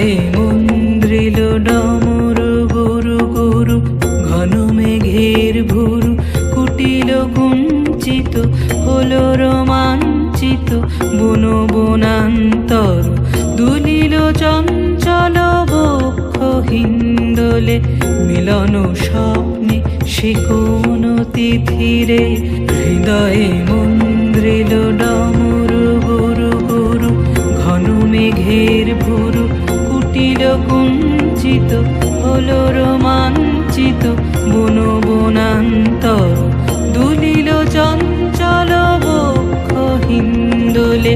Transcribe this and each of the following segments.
হৃদয়ে মন্দ্রিল ডমর গরু গুরু, ঘন মেঘের ভুরু, কুটিল কুঞ্চিত, হল রোমাঞ্চিত, বন বনান্তর, দুলিল চঞ্চল বক্ষহীন হিন্দলে মিলন স্বপ্নে শিকোন কোন তিথিরে, হৃদয়ে মন্দ্রিল ডমর গরু গরু, ঘন মেঘের কুঞ্চিত হলো রোমাঞ্চিত বন বনান্তর দুলিল চঞ্চল বক্ষ হিন্দোলে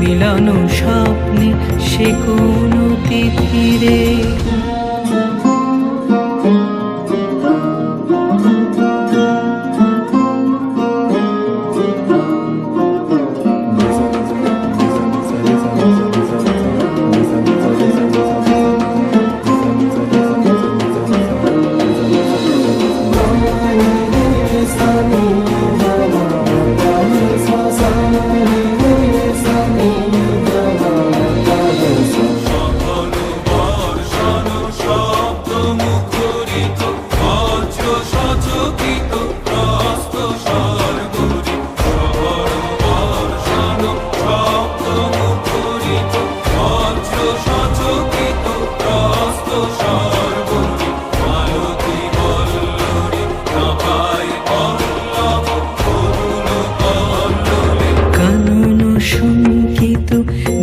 মিলন স্বপ্নে সে কোন তিথিরে। কানন শঙ্কিত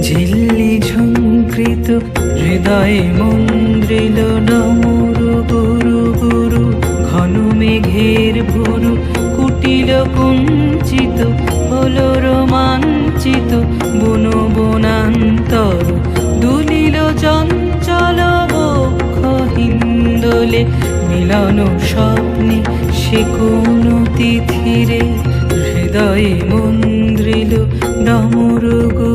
ঝিল্লি ঝঙ্কৃত হৃদয়ে মন্দ্রিল ডমরু গুরু গুরু, ঘন মেঘের ভুরু, কুটিল কুঞ্চিত, হলো রোমাঞ্চিত, বন বনান্তর দুলিল চঞ্চল বক্ষ হিন্দোলে মিলন স্বপ্নে সে কোন তিথিরে হৃদয়ে মন্দ্রিল ডমরু গুরু গুরু